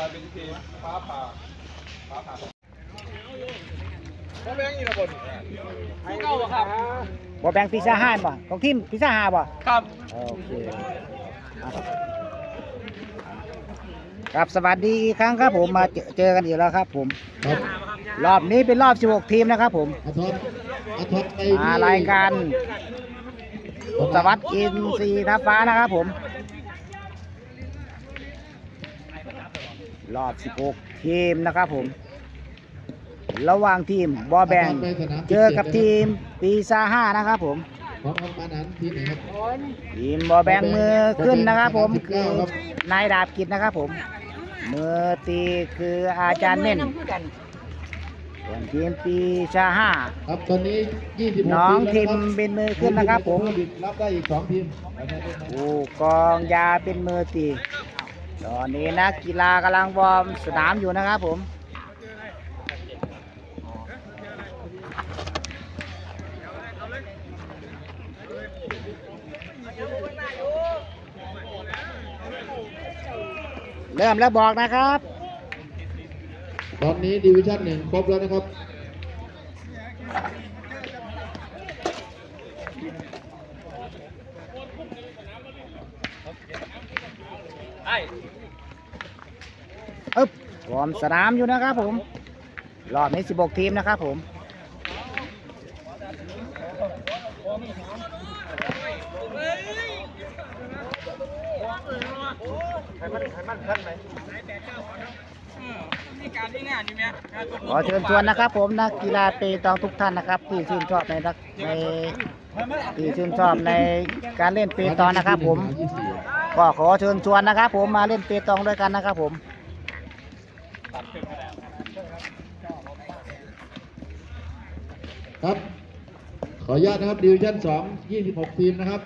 ไปเป็นทีฟ้าผ่าฟ้าผ่าเขาแบงค์อีระบนผู้เก่าครับบ่แบ่งพิซซ่าห้าบ่ของทีมพิซซ่าห้าบ่ครับโอเคครับสวัสดีอีกครั้งครับผมมาเจอเจอกันอีกแล้วครับ ผม ครับรอบนี้เป็นรอบ 16 ทีมนะครับ ผมอาทอดอาทอดไปมารายการสวัสดิ์อินทรีทัพฟ้านะครับผม รอบ 16 ทีมนะครับผม ระหว่างทีมบอแบงเจอกับทีมปีซาห้านะครับผมของของปานันทีมไหนครับทีมบอแบงมือขึ้นนะครับผมคือนายดาบกิจนะครับผม มือตีคืออาจารย์เม่นส่วนทีมปีชาห้าครับตอนนี้26น้องทีทีมมแล้วเป็นมือขึ้นนะครับผมรับได้อีก2ทีมผู้กองยาเป็นมือตี ตอนนี้นักกีฬากำลังวอร์มสนามอยู่นะครับผมเริ่มแล้วบอกนะครับ ตอนนี้ดิวิชั่นหนึ่งครบแล้วนะครับ อึ๊บว อร์มสนามอยู่นะครับผมรอบนี้16 ทีมนะครับผมขอเชิญชวนนะครับผมนักกีฬาเปตองทุกท่านนะครับที่ชื่นชอบในนักในที่ชื่นชอบในการเล่นเปตองนะครับผมก็ขอเชิญชวนนะครับผมมาเล่นเปตองด้วยกันนะครับผม ครับ ขออนุญาตนะครับดิวิชั่น2 26 ทีมนะครับ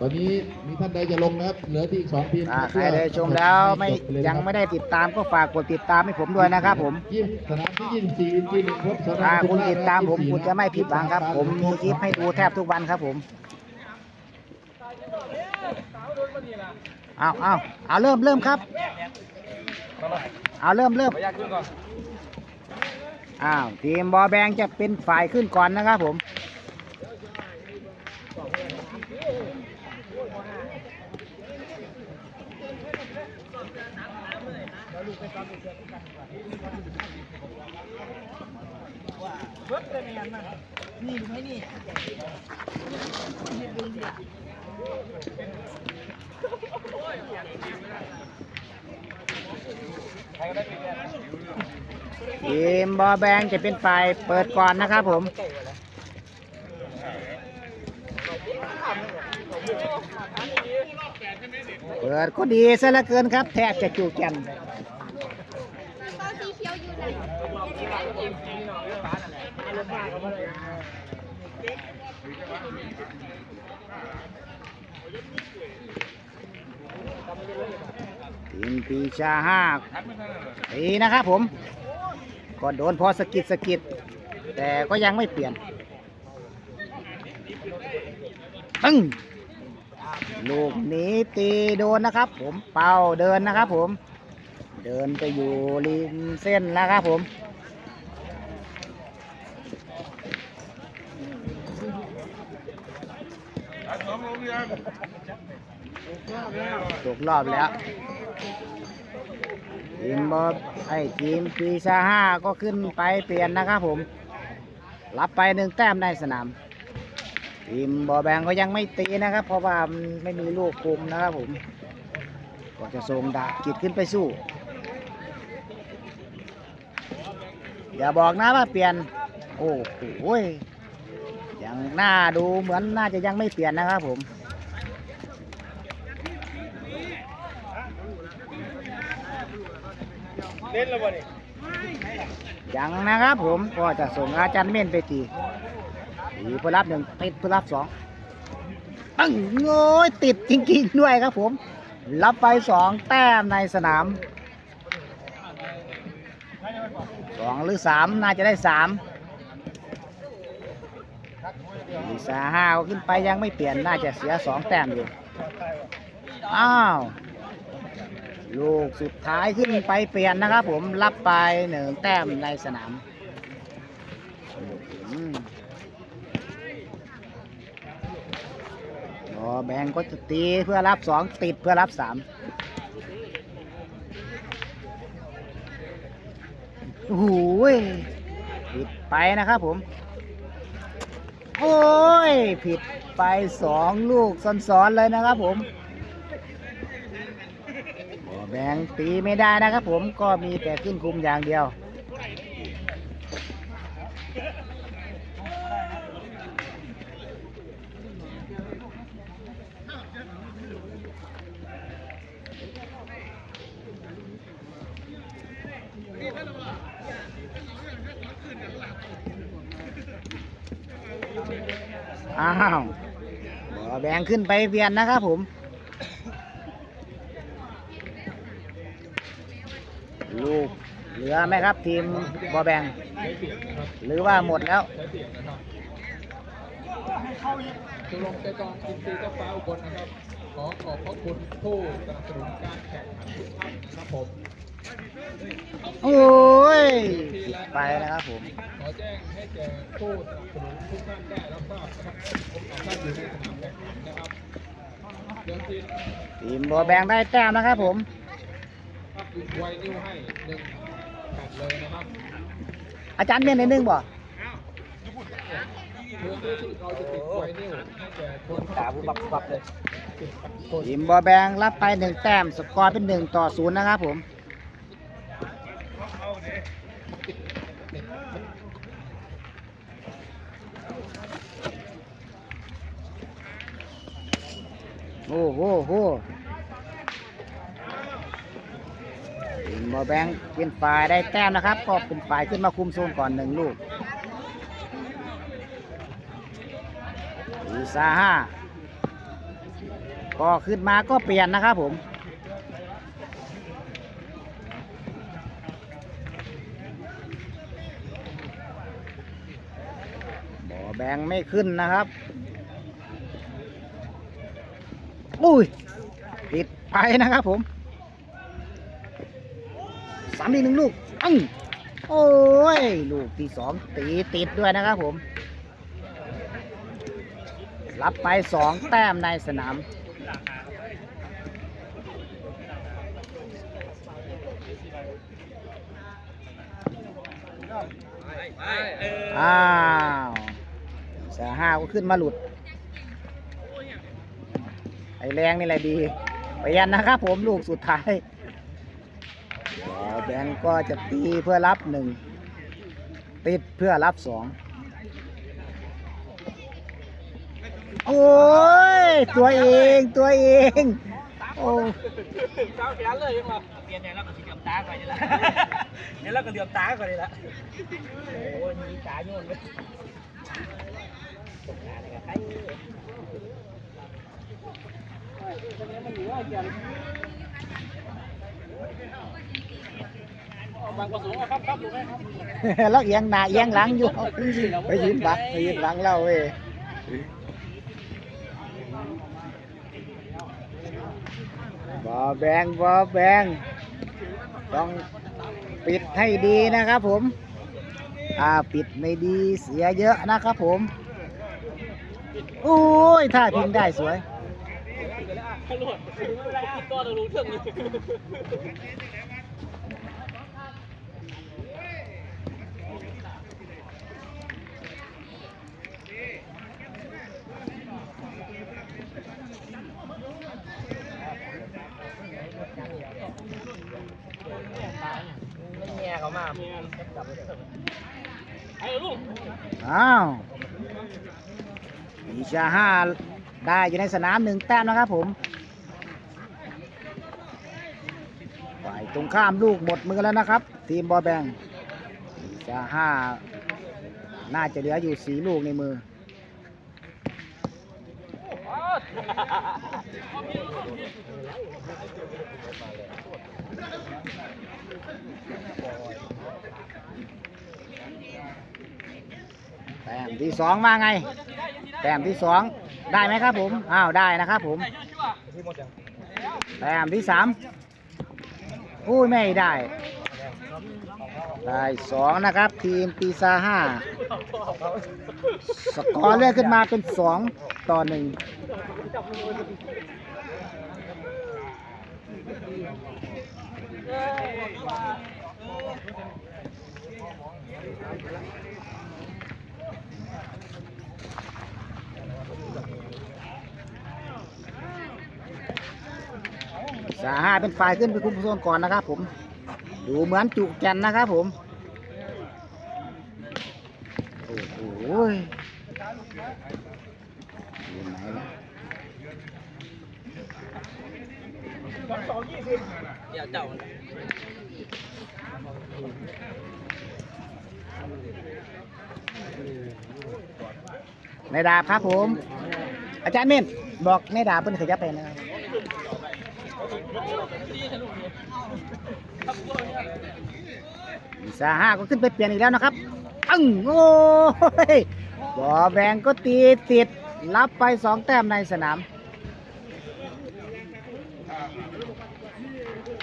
ตอนนี้มีท่านใดจะลงนะครับ เหลือที่อีก2ทีมอ่าใครได้ชมแล้วไม่ยังไม่ได้ติดตามก็ฝากกดติดตามให้ผมด้วยนะครับ ผมยี่สิบสนามที่24อินทีหนึ่งครบสนถ้าทุกคุณรบติดตามผม24คุณจะไม่ผิดหวังครับ ผมมีคลิปให้ดูแทบทุกวันครับผมเอาเอาเอาเริ่มเริ่มครับ เอาเริ่มเริ่มออนุญาตขึ้นก่อนอ้าวทีมบอแบงจะเป็นฝ่ายขึ้นก่อนนะครับผม ทีมบอแบงจะเป็นฝ่ายเปิดก่อนนะครับผมเปิดก็ดีซะเหลือเกินครับ แทบจะจูแกน ตอนสีเขียวอยู่ไหน ทีม ปีชาห้าตีนะครับผมก็โดนพอสะกิดสะกิด แต่ก็ยังไม่เปลี่ยนตึ้งลูกนี้ตีโดนนะครับ ผมเป้าเดินนะครับผม เดินไปอยู่ริมเส้นแล้วครับผม ตกรอบแล้วทีมบอไอ้ทีมปีชาห้าก็ขึ้นไปเปลี่ยนนะครับผม รับไปหนึ่งแต้มในสนาม ทีมบอแบงก็ยังไม่ตีนะครับ เพราะว่าไม่มีลูกคุมนะครับผม ก็จะส่งดาบกิดขึ้นไปสู้ อย่าบอกนะว่าเปลี่ยน โอ้โหยังน่าดูเหมือนน่าจะยังไม่เปลี่ยนนะครับผม เล่นแล้วบ่นี่ยังนะครับผมก็จะส่งอาจารย์เม่นไปตีตีผู้รับหนึ่งติดผู้รับสองปังโง่ติดจริงๆด้วยครับผม รับไปสองแต้มในสนามสองหรือสามน่าจะได้สามอีสาห้าขึ้นไปยังไม่เปลี่ยนน่าจะเสียสองแต้มอยู่ อ้าว ลูกสุดท้ายขึ้นไปเปลี่ยนนะครับ ผมรับไปหนึ่งแต้มในสนามอืมรอแบงก็จะตีเพื่อรับสองติดเพื่อรับสามโอ้โหยผิดไปนะครับผม โอ้ย ผิดไปสองลูกซ้อนๆเลยนะครับผม แบงตีไม่ได้นะครับผมก็มีแต่ขึ้นคุมอย่างเดียวอ้าวบ่อแบงขึ้นไปเวียนนะครับผม ลือไหมครับทีมบอแบง หรือว่าหมดแล้วชมรมใจกองอินทรีย์เจ้าฟ้าอุบลนะครับ ขอขอบพระคุณผู้สนับสนุนการแข่งขันทุกท่านนะครับผมโอ้ยไปนะครับผม ขอแจ้งให้แก่ผู้สนับสนุนทุกท่านได้รับทราบนะครับผมขอท่านอยู่ในสนามแข่งขันนะครับทีมบอแบงได้แต้มนะครับผมครับไวนิ้วให้หนึ่ง แผ่นเลยนะครับอาจารย์เมียนในหนึ่งบ่เพื่อที่เราจะติดไวนิ้วให้แก่คนตาบุบับบับเลยทีมบอแบงรับไปหนึ่งแต้มสกอร์เป็นหนึ่งต่อศูนย์นะครับผมโอ้โหโหทีม บอแบงเป็นฝ่ายได้แต้มนะครับ ก็เป็นฝ่ายขึ้นมาคุมโซนก่อนหนึ่งลูกอีซาห้าก็ขึ้นมาก็เปลี่ยนนะครับผมบ่อแบงไม่ขึ้นนะครับอุ้ยผิดไปนะครับผมามทีหนึ่งลูกอังโอ้ย ลูกที่สองตีติดด้วยนะครับผม รับไปสองแต้มในสนามอ้าวเสือห้าก็ขึ้นมาหลุดไอแรงนี่แหละดีไปยันนะครับผมลูกสุดท้าย แบงก์ก็จะตีเพื่อรับหนึ่งติดเพื่อรับสองโอ้ย ตัวเองตัวเอง โอ้เจ้าแขนเลยยังมาเปลี่ยนแนวแล้วก็สีเหลือมตาก่อนนี่ละเนี่ยแล้วก็เหลือมตาก่อนนี่ละโอ้ยมีตาโยนเลยตกงานเลยครับไอ้ บางกระสุนครับครับดูไหมครับแล้วเอียงหน้าเอียงหลังอยู่ไปยืนบักไปยืนหลังเราเว้ยบอแบงบอแบงต้องปิดให้ดีนะครับผม อ่าปิดไม่ดีเสียเยอะนะครับผมโอ้ยท่าพิงได้สวย ตำรวจก็เรารู้เรื่ องนี้เมียเขามาเมียจับไอ้ลูกอ้าวอีชาห้าได้อยู่ในสนามหนึ่งแต้มนะครับผมฝ่ายตรงข้ามลูกหมดมือแล้วนะครับ ทีมบอแบงอีชาห้าน่าจะเหลืออยู่สีลูกในมือ ต้มที่สองมาไง แต้มที่สองได้ไหมครับผมอ้าวได้นะครับผมแต้มที่สามอุ้ยไม่ได้ได้สองนะครับ ทีมปีซาห้าสกอร์เลื่อนขึ้นมาเป็นสองต่อหนึ่ง สาห้าเป็นฝ่ายขึ้นไปคุมโซนก่อนนะครับผม ดูเหมือนจุกแกนนะครับผม โอ้โหอยู่ไหนนะเดี๋ยวเจ้าในดาบครับผม อาจารย์เม่นบอกในดาบเป็นขยับไปนะครับ สาห้าก็ขึ้นไปเปลี่ยนอีกแล้วนะครับ อังโอ้ยบอแบงก็ตีติด รับไปสองแต้มในสนาม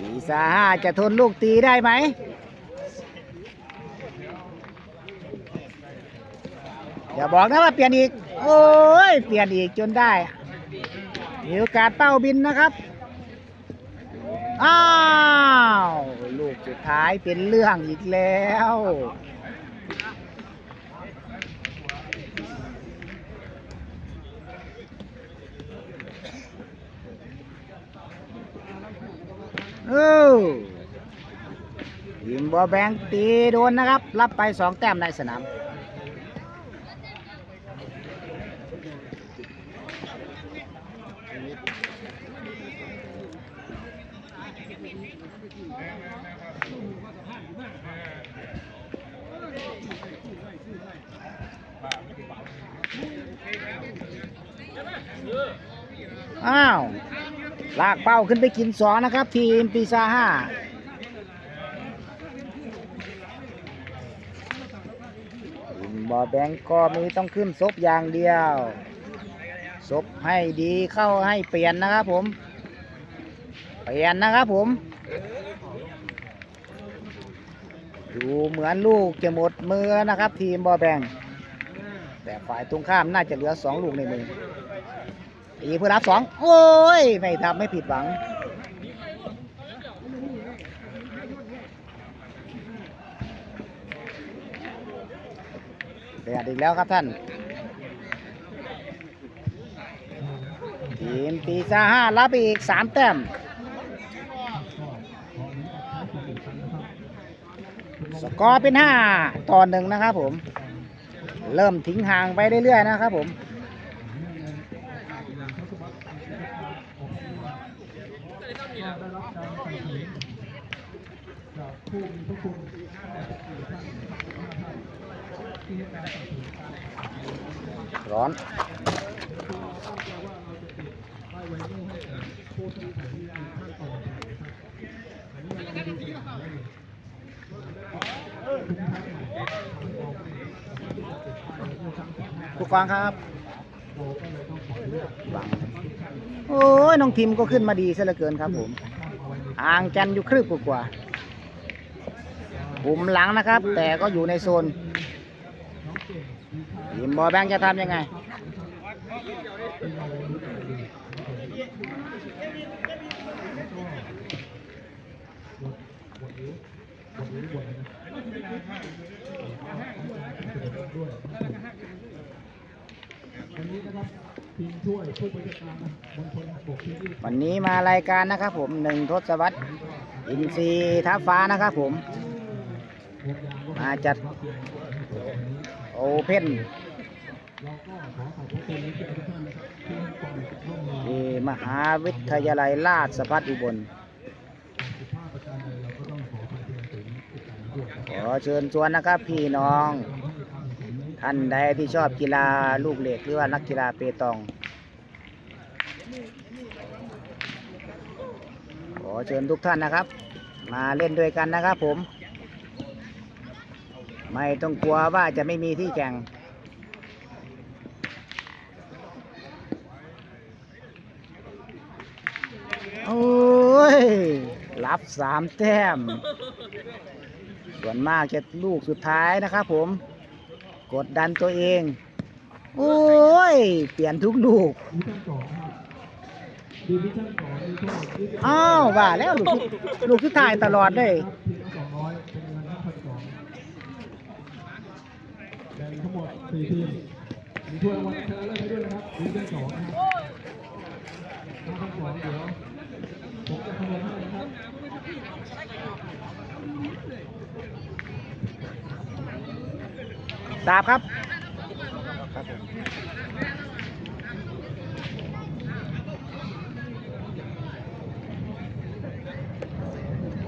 อีสาห้าจะทนลูกตีได้ไหมอย่าบอกนะว่าเปลี่ยนอีก โอ้ย เปลี่ยนอีกจนได้ มีโอกาสเป้าบินนะครับ อ้าว ลูกสุดท้ายเป็นเรื่องอีกแล้ว เออยิมบอแบงตีโดนนะครับ รับไปสองแต้มในสนาม อ้าว ลากเป้าขึ้นไปกินสองนะครับ ทีมปีซาห้าบอแบงก็มีต้องขึ้นซบอย่างเดียวซบให้ดีเข้าให้เปลี่ยนนะครับผม เปลี่ยนนะครับผม ดูเหมือนลูกจะหมดมือนะครับ ทีมบอแบง แต่ฝ่ายตรงข้ามน่าจะเหลือสองลูกในมือ ตีเพื่อรับสองโอ้ย ไม่ทำไม่ผิดหวังเดือดอีกแล้วครับท่าน ทีมปีซาห้ารับอีกสามแต้มสกอร์เป็นห้าต่อหนึ่งนะครับผม เริ่มทิ้งห่างไปเรื่อยๆนะครับผม ร้อนผู้ฟังครับโอ้ยน้องทิมก็ขึ้นมาดีซะเหลือเกินครับผมอ่างแกนอยู่ครึบกว่าๆปุ่มหลังนะครับ แต่ก็อยู่ในโซน ทีมบอแบงค์จะทำยังไง วันนี้มารายการนะครับผมหนึ่งทศวรรษอินซีทัพฟ้านะครับผม มาจัดโอเพ่น ที่มหาวิทยาลัยราชภัฏอุบล ขอเชิญชวนนะครับพี่น้อง ท่านใดที่ชอบกีฬาลูกเหล็กหรือว่านักกีฬาเปตอง ขอเชิญทุกท่านนะครับ มาเล่นด้วยกันนะครับผม ไม่ต้องกลัวว่าจะไม่มีที่แข่ง โอ้ย รับสามแต้ม ส่วนมากจะลูกสุดท้ายนะครับผม กดดันตัวเอง โอ้ย เปลี่ยนทุกลูก อ้าวว่าแล้วลูกลูกสุดท้ายตลอดเลยทั้งหมดสี่ทีมมีถ้วยรางวัลชนะเลิศให้ด้วยนะครับดิวิชั่นสองนะครับห้าพันสองเดี๋ยว ผมจะคำนวณให้นะครับดาบครับ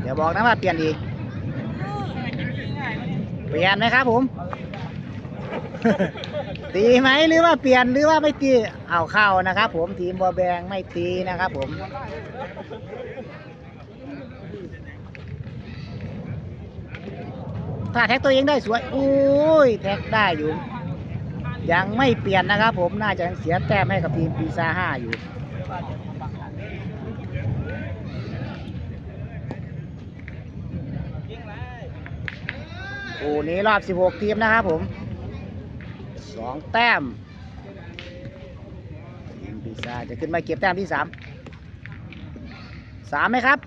เดี๋ยวบอกนะว่าเปลี่ยนอีก เปลี่ยนไหมครับผม ตีไหมหรือว่าเปลี่ยนหรือว่าไม่ตีเอาเข้านะครับ ผมทีมบัวแบงไม่ตีนะครับผมถ้าแท็กตัวเองได้สวยโอ้ยแท็กได้อยู่ ยังไม่เปลี่ยนนะครับ ผมน่าจะยังเสียแต้มให้กับทีมปีซ่าห้าอยู่โอ้นี้รอบ 16 ทีมนะครับผม สองแต้มทีมปีซ่าจจะขึ้นมาเก็บแต้มที่3 3ไหมครับ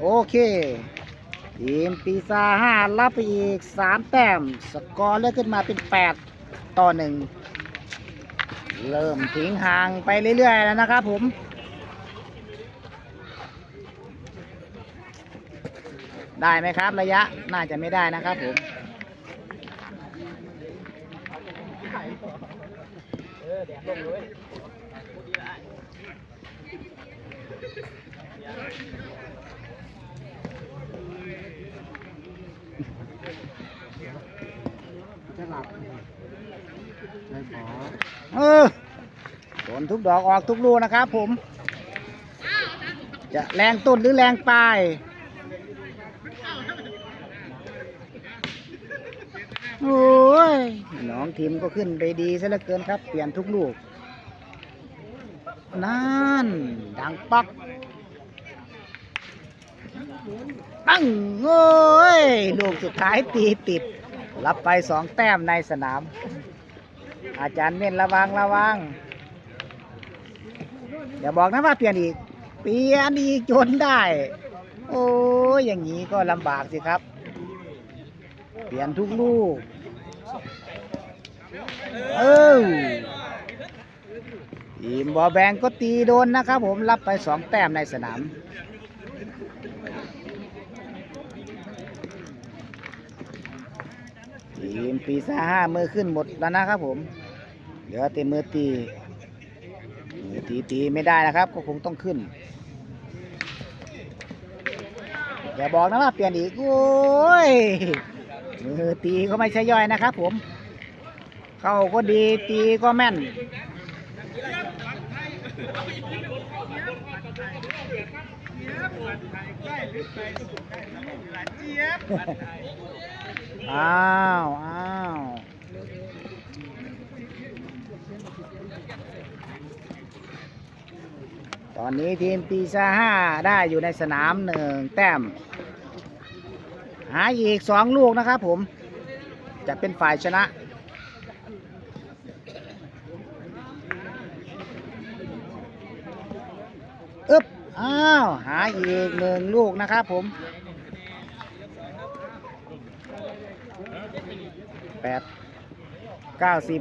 โอเค ทีมปีซ่าห้ารับไปอีก3แต้ม สกอร์เลื่อนขึ้นมาเป็น8ต่อ1เริ่มทิ้งห่างไปเรื่อย ๆ แล้วนะครับผมได้ไหมครับระยะน่าจะไม่ได้นะครับผม จะหลับไม่ขอ เออโดนทุ กดอกออกทุกลูกนะครับผม จะแรงต้นหรือแรงปลายโอ้ยน้องทีมก็ขึ้นไปดีซะเหลือเกินครับ เปลี่ยนทุกลูก นั่น ดังปักตั้งโอ้ย ลูกสุดท้ายตีติด รับไปสองแต้มในสนาม อาจารย์เม่นระวังระวัง อย่าบอกนะว่าเปลี่ยนอีก เปลี่ยนอีกจนได้ โอ้ยอย่างนี้ก็ลำบากสิครับ เปลี่ยนทุกลูก เออทีมบอแบงก็ตีโดนนะครับผมรับไปสองแต้มในสนามทีมปีซ่าห้ามือขึ้นหมดแล้วนะครับผม เหลือแต่มือตี ตีตีไม่ได้นะครับ ก็คงต้องขึ้นอย่าบอกนะว่าเปลี่ยนอีกโอ้ยมือตีก็ไม่ใช่ย่อยนะครับผม เข้าก็ดีตีก็แม่นอ้าวอ้าว ตอนนี้ทีมปีซ่าห้าได้อยู่ในสนามหนึ่งแต้ม หาอีกสองลูกนะครับผม จะเป็นฝ่ายชนะอึบอ้าว หาอีกหนึ่งลูกนะครับผมแปดเก้าสิบ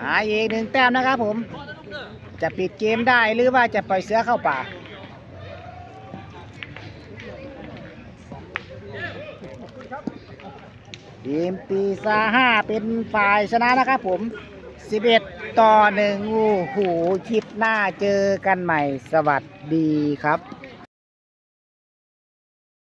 หาอีกหนึ่งแต้มนะครับผม จะปิดเกมได้หรือว่าจะปล่อยเสือเข้าป่า ทีมปีซาห้าเป็นฝ่ายชนะนะครับผม 11 ต่อหนึ่งโอ้โหคลิปหน้าเจอกันใหม่สวัสดีครับ